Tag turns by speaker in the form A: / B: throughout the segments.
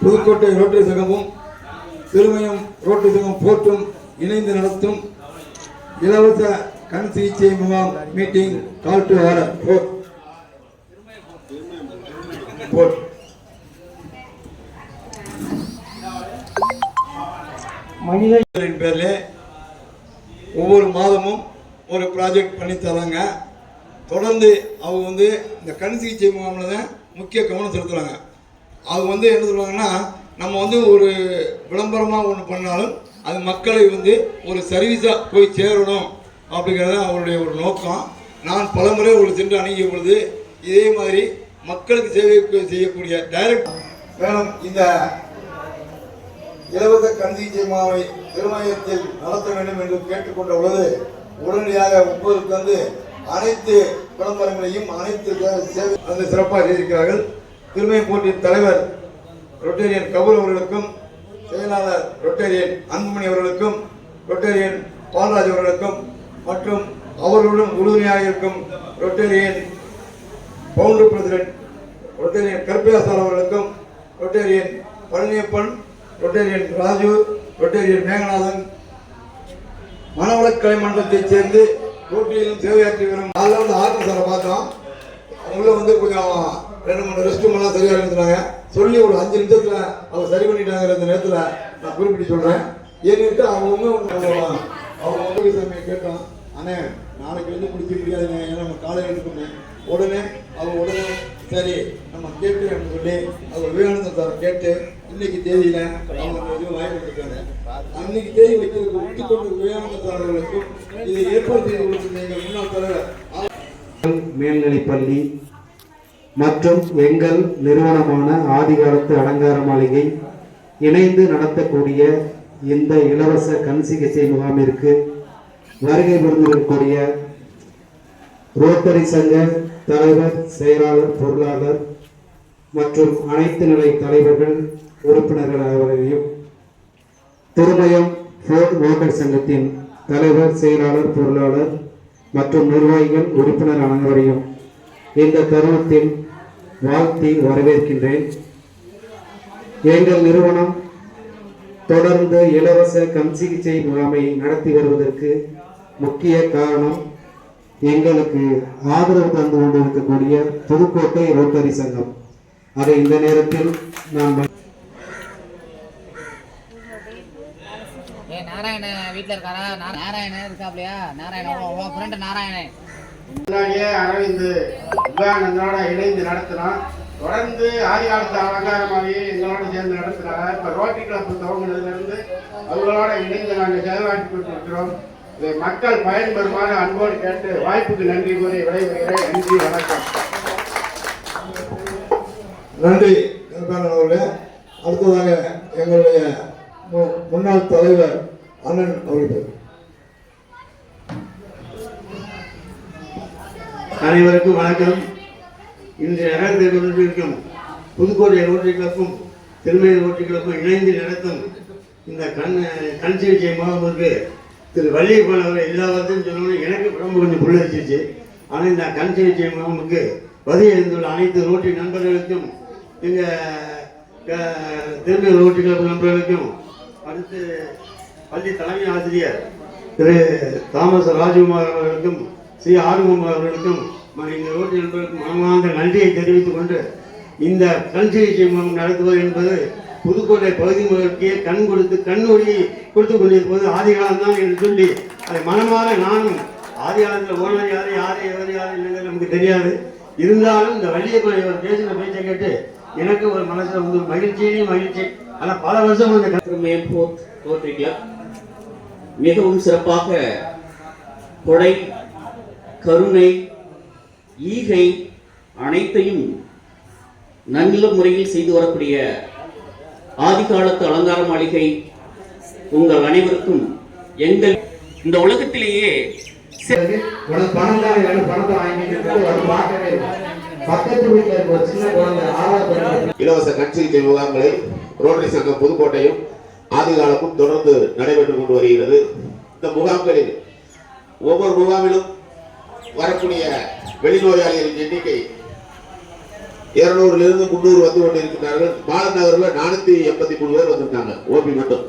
A: Pudukkottai rotary சங்கமும் Thirumayam rotary சங்கம் போற்றும் இணைந்து நடத்தும் இலவச கண் முகாம் மீட்டிங் கால் டு ஆர்டர் போட் போட் மனிதர்களின் பேரில் ஒவ்வொரு மாதமும் ஒரு ப்ராஜெக்ட் பண்ணி தராங்க. தொடர்ந்து அவங்க வந்து இந்த கண் சிகிச்சை முகாமில் தான் முக்கிய கவனம் செலுத்துகிறாங்க அவங்க வந்து என்ன சொல்லுவாங்கன்னா நம்ம வந்து ஒரு விளம்பரமாக ஒன்று பண்ணாலும் அது மக்களை வந்து ஒரு சர்வீஸாக போய் சேரணும். அப்படிங்கிறது அவருடைய ஒரு நோக்கம். நான் பலமுறை ஒரு சென்று அணுகிய பொழுது இதே மாதிரி மக்களுக்கு சேவை செய்யக்கூடிய டைரக்ட் மேலும் இந்த இலவச கண் சிகிச்சை முகாமை திருமயத்தில் நடத்த வேண்டும் என்று கேட்டுக்கொண்ட பொழுது உடனடியாக ஒவ்வொருக்கு வந்து அனைத்து விளம்பரங்களையும் அனைத்து சே- சேவை வந்து சிறப்பாக செய்திருக்கிறார்கள். திருமயம் போட்டியின் தலைவர் ரொட்டேரியன் கபூர் அவர்களுக்கும் செயலாளர் ரொட்டேரியன் அன்புமணி அவர்களுக்கும் ரொட்டேரியன் பால்ராஜ் அவர்களுக்கும் மற்றும் அவர்களுடன் உறுதுணையாக இருக்கும் ரொட்டேரியன் பவுண்டர் பிரசிடென்ட் ரொட்டேரியன் கருப்பையாசார் அவர்களுக்கும் Rotarian Palaniappan Rotarian Raju Rotarian Meganathan Manavalakalai மன்றத்தைச் சேர்ந்து போட்டியிலும் சேவையாற்றி வரும் அதில் வந்து ஆர்டர் சாரை பார்த்தோம் அவங்களும் வந்து கொஞ்சம் ரெண்டு மூணு ரெஸ்ட் ரூம்லாம் சரியாக இருந்தாங்க சொல்லி ஒரு அஞ்சு நிமிஷத்தில் அவங்க சரி பண்ணிட்டாங்கிற இந்த நேரத்தில் நான் குறிப்பிட்டு சொல்கிறேன் ஏன்னுட்டு அவங்க அவங்க அவங்க உதவி சாமியை கேட்டோம் அண்ணே நாளைக்கு வந்து பிடிக்க முடியாதுங்க ஏன்னா நம்ம காலையில் எடுக்கணும் உடனே அவங்க உடனே சரி நம்ம கேட்கிறோம்னு சொல்லி அவர் விவேகானந்தர் சார் கேட்டு இன்னைக்கு தேதியில் அவங்க எதுவும் இது வாங்கி கொடுத்துருக்காங்க அன்னைக்கு தேதி வைக்கிறதுக்கு ஒட்டி கொண்டு விவேகானந்தர் சார் அவர்களுக்கும் இதை ஏற்பாடு செய்து கொடுத்திருந்த எங்கள் முன்னாள் தலைவர்
B: மேல்நிலைப்பள்ளி மற்றும் எங்கள் நிறுவனமான ஆதிகாலத்து அலங்கார மாளிகை இணைந்து நடத்தக்கூடிய இந்த இலவச கண் சிகிச்சை முகாமிற்கு வருகை புரிந்திருக்கக்கூடிய ரோட்டரி சங்க தலைவர் செயலாளர் பொருளாளர் மற்றும் அனைத்து நிலை தலைவர்கள் உறுப்பினர்கள் அவர்களையும் திருமயம் போர்ட் ரோட்டரி சங்கத்தின் தலைவர் செயலாளர் பொருளாளர் மற்றும் நிர்வாகிகள் உறுப்பினர் அனைவரையும் இந்த தருணத்தில் வாழ்த்தி வரவேற்கின்றேன். எங்கள் நிறுவனம் தொடர்ந்து இலவச கண் சிகிச்சை முகாமை நடத்தி வருவதற்கு முக்கிய காரணம் எங்களுக்கு ஆதரவு தந்து கொண்டிருக்கக்கூடிய புதுக்கோட்டை ரோட்டரி சங்கம். அதை இந்த நேரத்தில் நான்
C: ஏ நாராயண வீட்ல இருக்காரா? நா- நாராயணன் இருக்காப்லையா? நாராயணன்.
D: முன்னாடியே அரவிந்த் இணைந்து நடத்துறோம் தொடர்ந்து ஆதிகாலத்து அலங்கார மாதிரியே எங்களோட சேர்ந்து நடத்துறாங்க. இப்ப ரோட்டரி கிளப் துவங்கினதுல இருந்து அவங்களோட இணைந்து நாங்கள் செயல்பாட்டு கொண்டிருக்கிறோம் இதை மக்கள் பயன்பெறுமாறு அன்போடு கேட்டு வாய்ப்புக்கு நன்றி கூறி விடைபெறுகிறேன். நன்றி வணக்கம்.
A: நன்றி அவர்களே. அடுத்ததாக எங்களுடைய முன்னாள் தலைவர் அண்ணன் அவர்கள்.
E: அனைவருக்கும் வணக்கம். இன்று நடந்து கொண்டிருக்கும் புதுக்கோட்டை ரோட்டரி கிளப்பும் திருமணி ரோட்டரி கிளப்பும் இணைந்து நடத்தும் இந்த கண் கண் சிகிச்சை முகாமுக்கு திரு வள்ளியப்பன் அவர் எல்லாத்தையும் சொல்லணும் எனக்கு உடம்பு கொஞ்சம் புல்லரிச்சிச்சு ஆனால் இந்த கண் சிகிச்சை முகாமுக்கு பதிவு எழுந்துள்ள அனைத்து ரோட்டரி நண்பர்களுக்கும் எங்கள் திருமணி ரோட்டரி கிளப் நண்பர்களுக்கும் அடுத்து பள்ளி தலைமை ஆசிரியர் திரு தாமஸ் ராஜ்குமார் அவர்களுக்கும் ஸ்ரீ ஆறுகுமார் அவர்களுக்கும் இந்த ரோட்டில் நண்பர்களுக்கும் மனமார்ந்த நன்றியை தெரிவித்துக் கொண்டு இந்த கண் சிகிச்சை முகாம் நடத்துவது என்பது புதுக்கோட்டை பகுதி மக்களுக்கே கண் கொடுத்து கண் ஒளி கொடுத்து கொண்டிருப்பது ஆதிகாலம் தான் என்று சொல்லி அதை மனமாக நானும் ஆதிகாலத்தில் ஓனர் யார் யார் எவர் யார் என்னங்கிறது நமக்கு தெரியாது. இருந்தாலும் இந்த வள்ளியப்பன் இவர் பேசின பேச்சை கேட்டு எனக்கு ஒரு மனசில் வந்து மகிழ்ச்சியே மகிழ்ச்சி. ஆனால் பல வருஷம் அந்த
F: திருமயம் போர்ட் கிளப் மிகவும் சிறப்பாக கொடை கருணை ஈகை அனைத்தையும் நல்ல முறையில் செய்து வரக்கூடிய ஆதிகாலத்து அலங்கார மாளிகை உங்கள் அனைவருக்கும் எங்கள் இந்த உலகத்திலேயே
B: உனக்கு பணம் தான் வேணும் பணத்தை வாங்கிட்டு
G: இலவச கண் சிகிச்சை முகாம்களை ரோட்டரி சங்கம் புதுக்கோட்டையும் ஆதி காலமும் தொடர்ந்து நடைபெற்றுக் கொண்டு வருகிறது. இந்த முகாம்களில் ஒவ்வொரு முகாமிலும் வரக்கூடிய வெளிநோயாளிகளின் எண்ணிக்கை இருநூறுல இருந்து முந்நூறு வந்து கொண்டிருக்கிறார்கள் பாலன் நகர்ல நானூத்தி எண்பத்தி மூணு பேர் வந்திருக்காங்க ஓபி மட்டும்.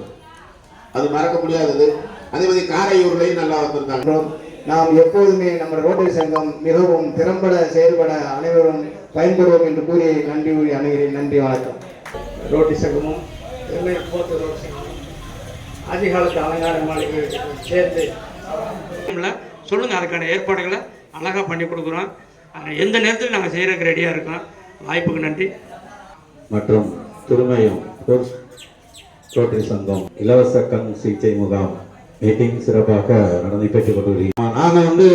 G: அது மறக்க முடியாதது. அதே மாதிரி காரையூர்லயும் நல்லா வந்திருக்காங்க
B: மற்றும் நாம் எப்போதுமே நம்ம ரோட்டரி சங்கம் மிகவும் திறம்பட செயல்பட அனைவரும் பயன்படுவோம் என்று கூறி நன்றி கூறி அணுகிறேன். நன்றி வணக்கம்.
H: ரோட்டி சங்கமும் போத்து ரோட்டி சங்கமும் ஆதிகாலத்து அலங்கார மாளிகை சேர்ந்து சொல்லுங்கள் அதுக்கான ஏற்பாடுகளை அழகாக பண்ணி கொடுக்குறோம். எந்த நேரத்தில் நாங்கள் செய்கிறதுக்கு ரெடியாக இருக்கோம். வாய்ப்புக்கு நன்றி.
I: மற்றும் திருமயம் ரோட்டரி சங்கம் இலவச கண் சிகிச்சை முகாம் மீட்டிங் சிறப்பாக நடந்து பெற்றுக் கொண்டிருக்கிறோம் நாங்கள் வந்து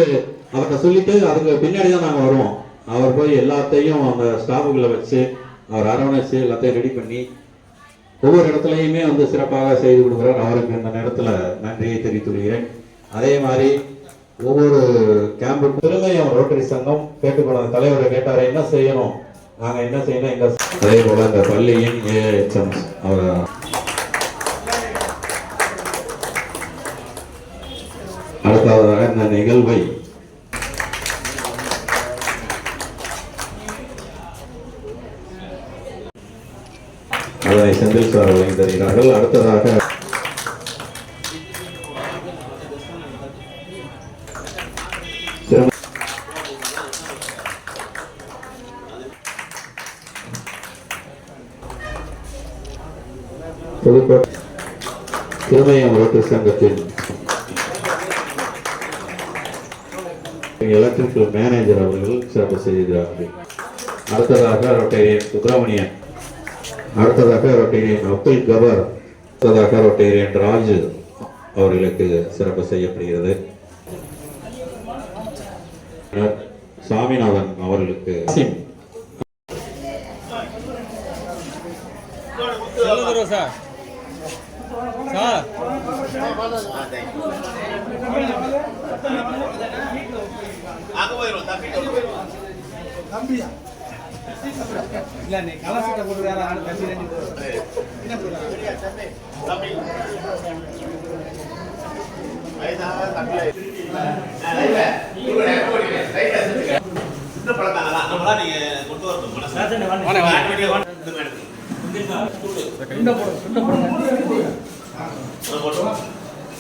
I: அவர்கிட்ட சொல்லிட்டு அதுக்கு பின்னாடி தான் நாங்கள் வருவோம். அவர் போய் எல்லாத்தையும் அந்த ஸ்டாஃபுகளை வச்சு அவர் அரவணைச்சு எல்லாத்தையும் ரெடி பண்ணி ஒவ்வொரு இடத்துலையுமே வந்து சிறப்பாக செய்து கொடுக்குறார். அவருக்கு இந்த நேரத்தில் நன்றியை தெரிவித்துள்ளேன் அதே மாதிரி ஒவ்வொரு கேம்பு திருமயம் ரோட்டரி சங்கம் கேட்டுக்கொள்ள தலைவரை கேட்டார் என்ன செய்யணும்? நாங்க என்ன செய்யணும்? எங்க அதே போல இந்த பள்ளியின் ஏஎச்எம் அவர் அடுத்ததாக இந்த நிகழ்வை அதனை செந்தில் சார் வழங்கி தருகிறார்கள். அடுத்ததாக புதுக்கோட்டை திருமயம் ரோட்டரி சங்கத்தின் எலக்ட்ரிக்கல் மேனேஜர் அவர்கள் சிறப்பு செய்கிறார்கள். அடுத்ததாக ரொட்டேரியன் சுப்பிரமணியன். அடுத்ததாக ரொட்டேரியன் அப்துல் கபர். அடுத்ததாக ரொட்டேரியன் ராஜு அவர்களுக்கு சிறப்பு செய்யப்படுகிறது. சாமிநாதன் அவர்களுக்கு தம்பியா
G: இல்ல நீ கலசத்தை கொடுக்குறாரு ஆடு சுண்ட போடுங்க சுண்ட போடுங்க